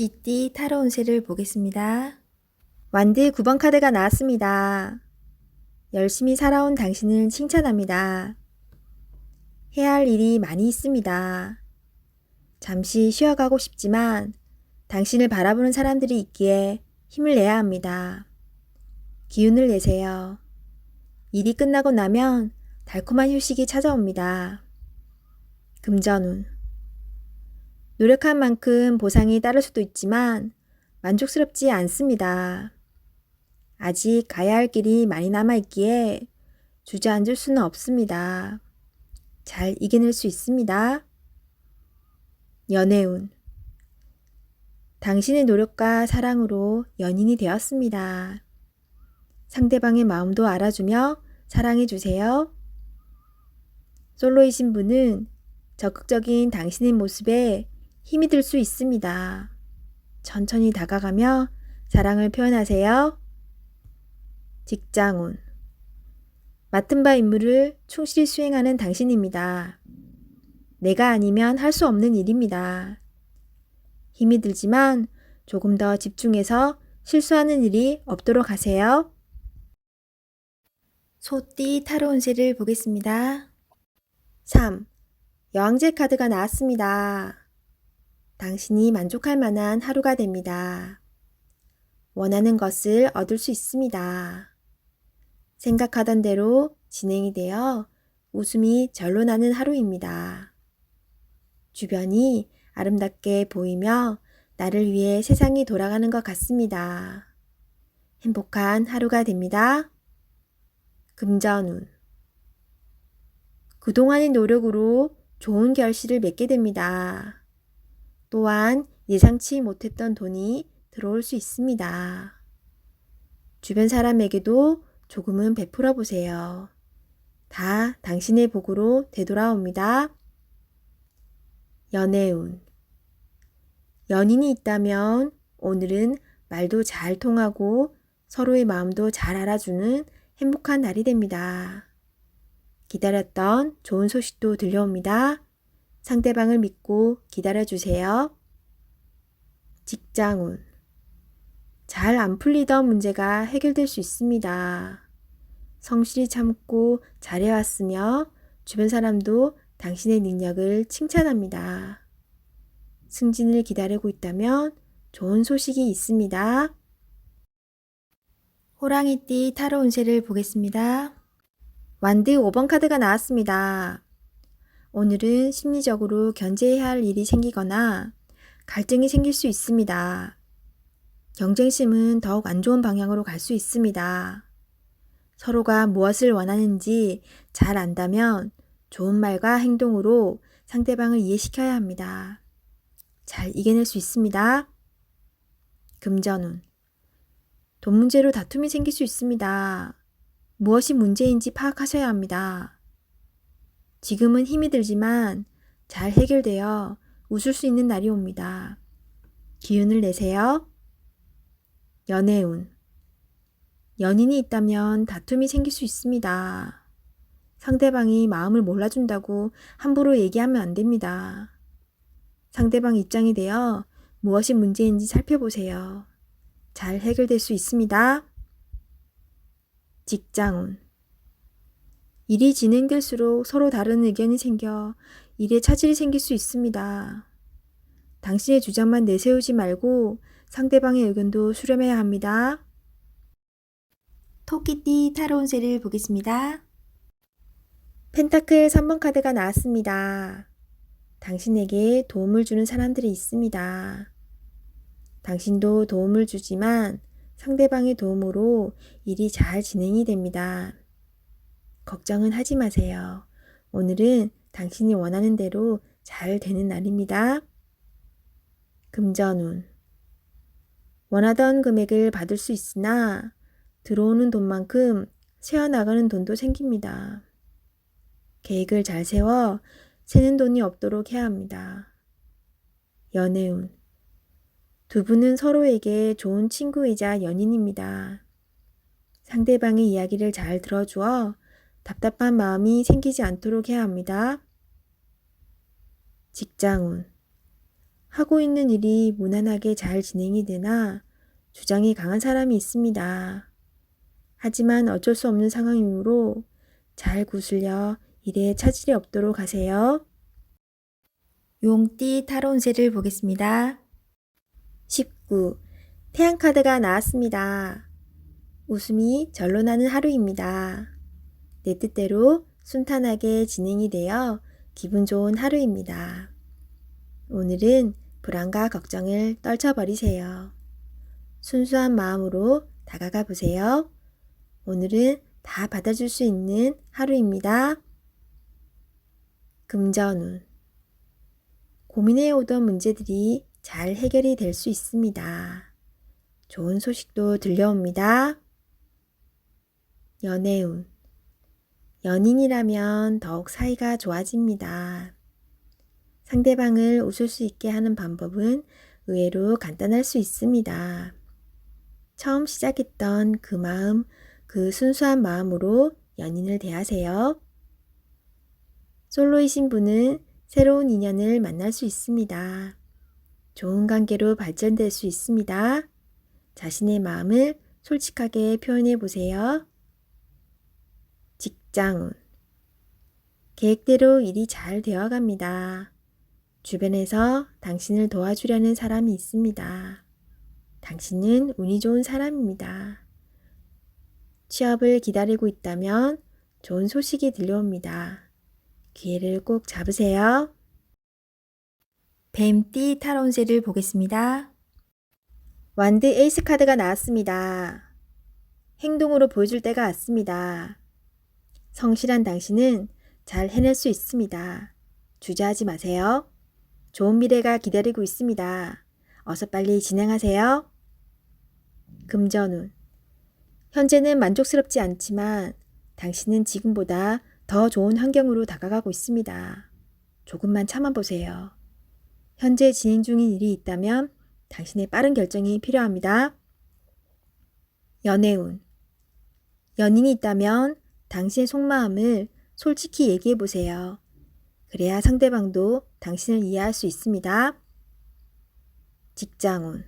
쥐띠 타로 운세를 보겠습니다. 완드 9번 카드가 나왔습니다. 열심히 살아온 당신을 칭찬합니다. 해야 할 일이 많이 있습니다. 잠시 쉬어가고 싶지만 당신을 바라보는 사람들이 있기에 힘을 내야 합니다. 기운을 내세요. 일이 끝나고 나면 달콤한 휴식이 찾아옵니다. 금전운. 노력한 만큼 보상이 따를 수도 있지만 만족스럽지 않습니다. 아직 가야 할 길이 많이 남아있기에 주저앉을 수는 없습니다. 잘 이겨낼 수 있습니다. 연애운. 당신의 노력과 사랑으로 연인이 되었습니다. 상대방의 마음도 알아주며 사랑해주세요. 솔로이신 분은 적극적인 당신의 모습에 힘이 들 수 있습니다. 천천히 다가가며 사랑을 표현하세요. 직장운. 맡은 바 임무를 충실히 수행하는 당신입니다. 내가 아니면 할 수 없는 일입니다. 힘이 들지만 조금 더 집중해서 실수하는 일이 없도록 하세요. 소띠 타로 운세를 보겠습니다. 3. 여왕제 카드가 나왔습니다. 당신이 만족할 만한 하루가 됩니다. 원하는 것을 얻을 수 있습니다. 생각하던 대로 진행이 되어 웃음이 절로 나는 하루입니다. 주변이 아름답게 보이며 나를 위해 세상이 돌아가는 것 같습니다. 행복한 하루가 됩니다. 금전운. 그동안의 노력으로 좋은 결실을 맺게 됩니다. 또한 예상치 못했던 돈이 들어올 수 있습니다. 주변 사람에게도 조금은 베풀어 보세요. 다 당신의 복으로 되돌아옵니다. 연애운. 연인이 있다면 오늘은 말도 잘 통하고 서로의 마음도 잘 알아주는 행복한 날이 됩니다. 기다렸던 좋은 소식도 들려옵니다. 상대방을 믿고 기다려주세요. 직장운. 잘 안 풀리던 문제가 해결될 수 있습니다. 성실히 참고 잘해왔으며 주변 사람도 당신의 능력을 칭찬합니다. 승진을 기다리고 있다면 좋은 소식이 있습니다. 호랑이띠 타로 운세를 보겠습니다. 완드 5번 카드가 나왔습니다. 오늘은 심리적으로 견제해야 할 일이 생기거나 갈등이 생길 수 있습니다. 경쟁심은 더욱 안 좋은 방향으로 갈 수 있습니다. 서로가 무엇을 원하는지 잘 안다면 좋은 말과 행동으로 상대방을 이해시켜야 합니다. 잘 이겨낼 수 있습니다. 금전운. 돈 문제로 다툼이 생길 수 있습니다. 무엇이 문제인지 파악하셔야 합니다. 지금은 힘이 들지만 잘 해결되어 웃을 수 있는 날이 옵니다. 기운을 내세요. 연애운. 연인이 있다면 다툼이 생길 수 있습니다. 상대방이 마음을 몰라준다고 함부로 얘기하면 안 됩니다. 상대방 입장이 되어 무엇이 문제인지 살펴보세요. 잘 해결될 수 있습니다. 직장운. 일이 진행될수록 서로 다른 의견이 생겨 일에 차질이 생길 수 있습니다. 당신의 주장만 내세우지 말고 상대방의 의견도 수렴해야 합니다. 토끼띠 타로 운세를 보겠습니다. 펜타클 3번 카드가 나왔습니다. 당신에게 도움을 주는 사람들이 있습니다. 당신도 도움을 주지만 상대방의 도움으로 일이 잘 진행이 됩니다. 걱정은 하지 마세요. 오늘은 당신이 원하는 대로 잘 되는 날입니다. 금전운. 원하던 금액을 받을 수 있으나 들어오는 돈만큼 새어나가는 돈도 생깁니다. 계획을 잘 세워 새는 돈이 없도록 해야 합니다. 연애운. 두 분은 서로에게 좋은 친구이자 연인입니다. 상대방의 이야기를 잘 들어주어 답답한 마음이 생기지 않도록 해야 합니다. 직장운. 하고 있는 일이 무난하게 잘 진행이 되나 주장이 강한 사람이 있습니다. 하지만 어쩔 수 없는 상황이므로 잘 구슬려 일에 차질이 없도록 하세요. 용띠 타로 운세를 보겠습니다. 19. 태양카드가 나왔습니다. 웃음이 절로 나는 하루입니다. 내 뜻대로 순탄하게 진행이 되어 기분 좋은 하루입니다. 오늘은 불안과 걱정을 떨쳐버리세요. 순수한 마음으로 다가가 보세요. 오늘은 다 받아줄 수 있는 하루입니다. 금전운. 고민해 오던 문제들이 잘 해결이 될 수 있습니다. 좋은 소식도 들려옵니다. 연애운. 연인이라면 더욱 사이가 좋아집니다. 상대방을 웃을 수 있게 하는 방법은 의외로 간단할 수 있습니다. 처음 시작했던 그 마음, 그 순수한 마음으로 연인을 대하세요. 솔로이신 분은 새로운 인연을 만날 수 있습니다. 좋은 관계로 발전될 수 있습니다. 자신의 마음을 솔직하게 표현해 보세요. 직장운. 계획대로 일이 잘 되어 갑니다. 주변에서 당신을 도와주려는 사람이 있습니다. 당신은 운이 좋은 사람입니다. 취업을 기다리고 있다면 좋은 소식이 들려옵니다. 기회를 꼭 잡으세요. 뱀띠 타론세를 보겠습니다. 완드 에이스 카드가 나왔습니다. 행동으로 보여줄 때가 왔습니다. 성실한 당신은 잘 해낼 수 있습니다. 주저하지 마세요. 좋은 미래가 기다리고 있습니다. 어서 빨리 진행하세요. 금전운. 현재는 만족스럽지 않지만 당신은 지금보다 더 좋은 환경으로 다가가고 있습니다. 조금만 참아보세요. 현재 진행 중인 일이 있다면 당신의 빠른 결정이 필요합니다. 연애운. 연인이 있다면 당신의 속마음을 솔직히 얘기해 보세요. 그래야 상대방도 당신을 이해할 수 있습니다. 직장운.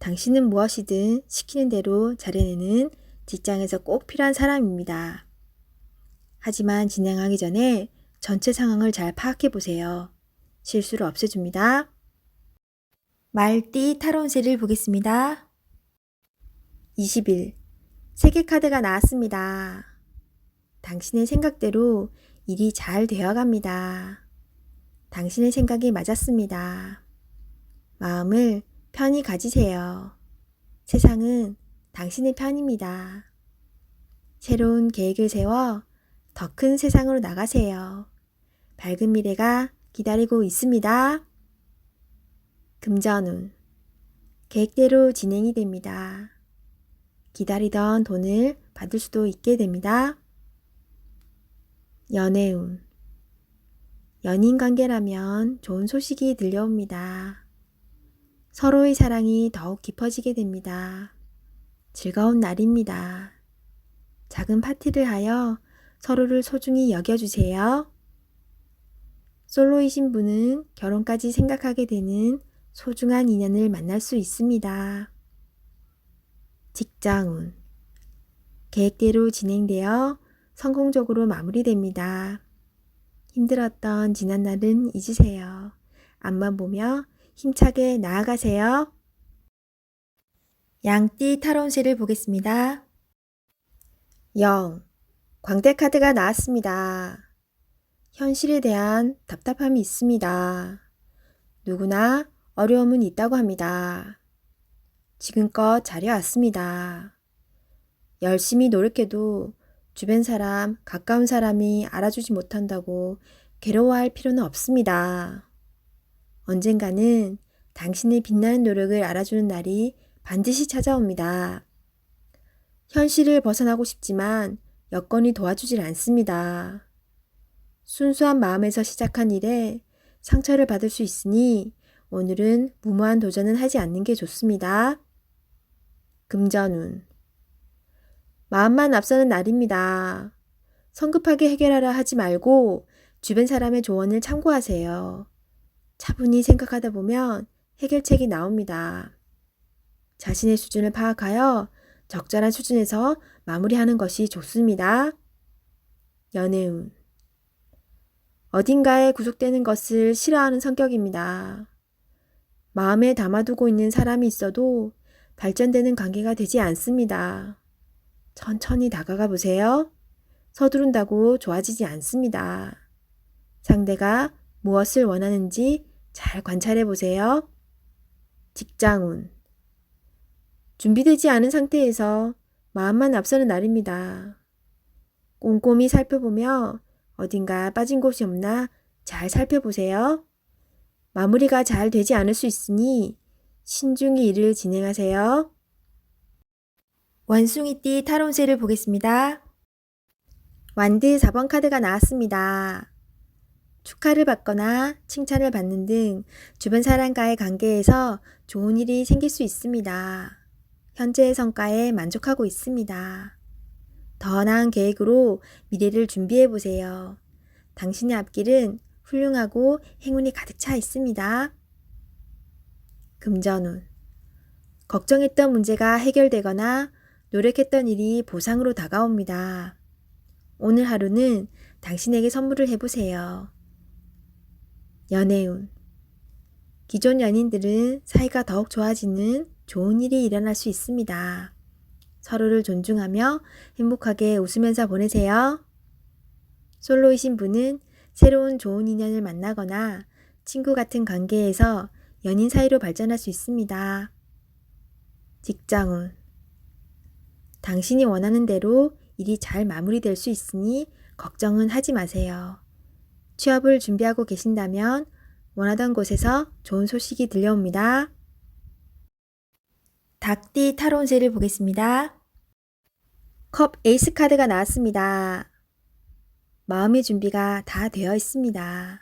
당신은 무엇이든 시키는 대로 잘해내는 직장에서 꼭 필요한 사람입니다. 하지만 진행하기 전에 전체 상황을 잘 파악해 보세요. 실수를 없애줍니다. 말띠 타론세를 보겠습니다. 20일. 세계 카드가 나왔습니다. 당신의 생각대로 일이 잘 되어갑니다. 당신의 생각이 맞았습니다. 마음을 편히 가지세요. 세상은 당신의 편입니다. 새로운 계획을 세워 더 큰 세상으로 나가세요. 밝은 미래가 기다리고 있습니다. 금전운. 계획대로 진행이 됩니다. 기다리던 돈을 받을 수도 있게 됩니다. 연애운. 연인 관계라면 좋은 소식이 들려옵니다. 서로의 사랑이 더욱 깊어지게 됩니다. 즐거운 날입니다. 작은 파티를 하여 서로를 소중히 여겨주세요. 솔로이신 분은 결혼까지 생각하게 되는 소중한 인연을 만날 수 있습니다. 직장운. 계획대로 진행되어 성공적으로 마무리됩니다. 힘들었던 지난날은 잊으세요. 앞만 보며 힘차게 나아가세요. 양띠 타론세를 보겠습니다. 0. 광대 카드가 나왔습니다. 현실에 대한 답답함이 있습니다. 누구나 어려움은 있다고 합니다. 지금껏 잘해왔습니다. 열심히 노력해도 주변 사람, 가까운 사람이 알아주지 못한다고 괴로워할 필요는 없습니다. 언젠가는 당신의 빛나는 노력을 알아주는 날이 반드시 찾아옵니다. 현실을 벗어나고 싶지만 여건이 도와주질 않습니다. 순수한 마음에서 시작한 일에 상처를 받을 수 있으니 오늘은 무모한 도전은 하지 않는 게 좋습니다. 금전운. 마음만 앞서는 날입니다. 성급하게 해결하라 하지 말고 주변 사람의 조언을 참고하세요. 차분히 생각하다 보면 해결책이 나옵니다. 자신의 수준을 파악하여 적절한 수준에서 마무리하는 것이 좋습니다. 연애운. 어딘가에 구속되는 것을 싫어하는 성격입니다. 마음에 담아두고 있는 사람이 있어도 발전되는 관계가 되지 않습니다. 천천히 다가가 보세요. 서두른다고 좋아지지 않습니다. 상대가 무엇을 원하는지 잘 관찰해 보세요. 직장운. 준비되지 않은 상태에서 마음만 앞서는 날입니다. 꼼꼼히 살펴보며 어딘가 빠진 곳이 없나 잘 살펴보세요. 마무리가 잘 되지 않을 수 있으니 신중히 일을 진행하세요. 원숭이띠 타론세를 보겠습니다. 완드 4번 카드가 나왔습니다. 축하를 받거나 칭찬을 받는 등 주변 사람과의 관계에서 좋은 일이 생길 수 있습니다. 현재의 성과에 만족하고 있습니다. 더 나은 계획으로 미래를 준비해 보세요. 당신의 앞길은 훌륭하고 행운이 가득 차 있습니다. 금전운. 걱정했던 문제가 해결되거나 노력했던 일이 보상으로 다가옵니다. 오늘 하루는 당신에게 선물을 해보세요. 연애운. 기존 연인들은 사이가 더욱 좋아지는 좋은 일이 일어날 수 있습니다. 서로를 존중하며 행복하게 웃으면서 보내세요. 솔로이신 분은 새로운 좋은 인연을 만나거나 친구 같은 관계에서 연인 사이로 발전할 수 있습니다. 직장운. 당신이 원하는 대로 일이 잘 마무리될 수 있으니 걱정은 하지 마세요. 취업을 준비하고 계신다면 원하던 곳에서 좋은 소식이 들려옵니다. 닭띠 타론세를 보겠습니다. 컵 에이스 카드가 나왔습니다. 마음의 준비가 다 되어 있습니다.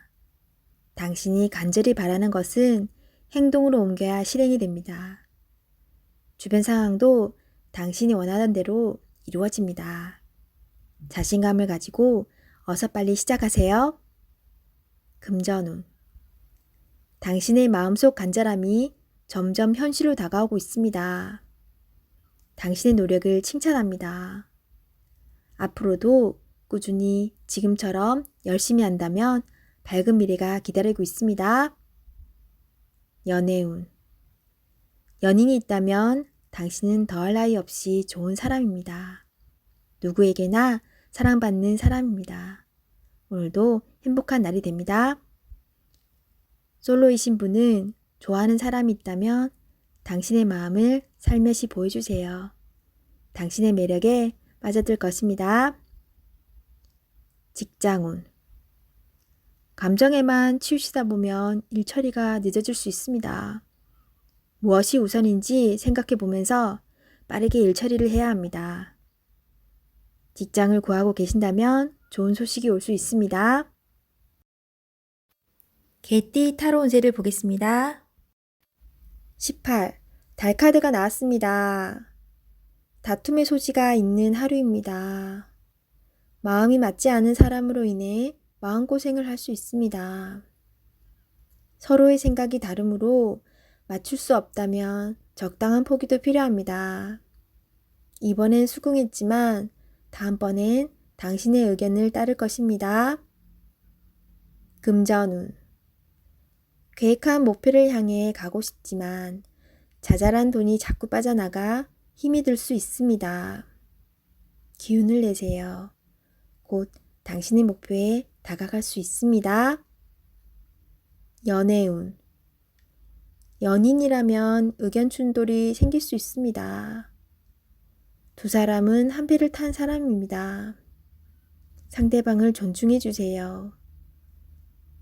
당신이 간절히 바라는 것은 행동으로 옮겨야 실행이 됩니다. 주변 상황도 당신이 원하던 대로 이루어집니다. 자신감을 가지고 어서 빨리 시작하세요. 금전운. 당신의 마음속 간절함이 점점 현실로 다가오고 있습니다. 당신의 노력을 칭찬합니다. 앞으로도 꾸준히 지금처럼 열심히 한다면 밝은 미래가 기다리고 있습니다. 연애운. 연인이 있다면 당신은 더할 나위 없이 좋은 사람입니다. 누구에게나 사랑받는 사람입니다. 오늘도 행복한 날이 됩니다. 솔로이신 분은 좋아하는 사람이 있다면 당신의 마음을 살며시 보여주세요. 당신의 매력에 빠져들 것입니다. 직장운. 감정에만 치우치다 보면 일 처리가 늦어질 수 있습니다. 무엇이 우선인지 생각해 보면서 빠르게 일 처리를 해야 합니다. 직장을 구하고 계신다면 좋은 소식이 올 수 있습니다. 개띠 타로 운세를 보겠습니다. 18. 달 카드가 나왔습니다. 다툼의 소지가 있는 하루입니다. 마음이 맞지 않은 사람으로 인해 마음고생을 할 수 있습니다. 서로의 생각이 다르므로 맞출 수 없다면 적당한 포기도 필요합니다. 이번엔 수긍했지만 다음번엔 당신의 의견을 따를 것입니다. 금전운. 계획한 목표를 향해 가고 싶지만 자잘한 돈이 자꾸 빠져나가 힘이 들 수 있습니다. 기운을 내세요. 곧 당신의 목표에 다가갈 수 있습니다. 연애운. 연인이라면 의견 충돌이 생길 수 있습니다. 두 사람은 한 배를 탄 사람입니다. 상대방을 존중해 주세요.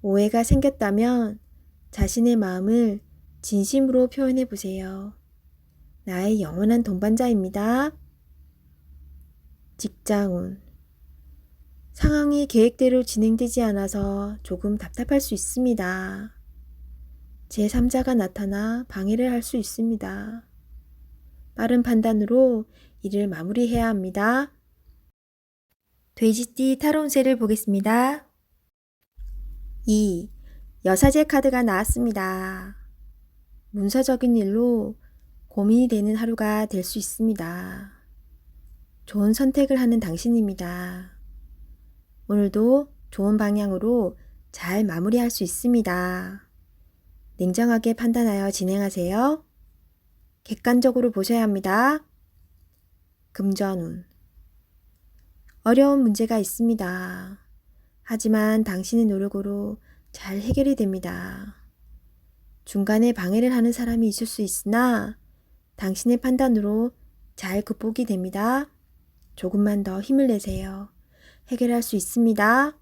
오해가 생겼다면 자신의 마음을 진심으로 표현해 보세요. 나의 영원한 동반자입니다. 직장운. 상황이 계획대로 진행되지 않아서 조금 답답할 수 있습니다. 제3자가 나타나 방해를 할 수 있습니다. 빠른 판단으로 일을 마무리해야 합니다. 돼지띠 타론세를 보겠습니다. 2. 여사제 카드가 나왔습니다. 문서적인 일로 고민이 되는 하루가 될 수 있습니다. 좋은 선택을 하는 당신입니다. 오늘도 좋은 방향으로 잘 마무리할 수 있습니다. 냉정하게 판단하여 진행하세요. 객관적으로 보셔야 합니다. 금전운. 어려운 문제가 있습니다. 하지만 당신의 노력으로 잘 해결이 됩니다. 중간에 방해를 하는 사람이 있을 수 있으나 당신의 판단으로 잘 극복이 됩니다. 조금만 더 힘을 내세요. 해결할 수 있습니다.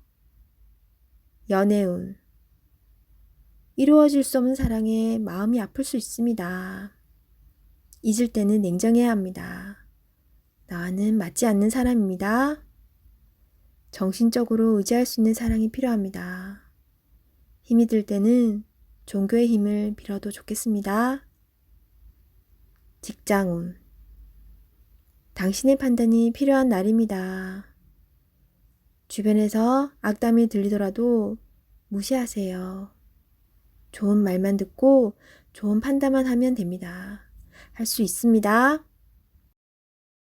연애운. 이루어질 수 없는 사랑에 마음이 아플 수 있습니다. 잊을 때는 냉정해야 합니다. 나와는 맞지 않는 사람입니다. 정신적으로 의지할 수 있는 사랑이 필요합니다. 힘이 들 때는 종교의 힘을 빌어도 좋겠습니다. 직장운. 당신의 판단이 필요한 날입니다. 주변에서 악담이 들리더라도 무시하세요. 좋은 말만 듣고 좋은 판단만 하면 됩니다. 할 수 있습니다.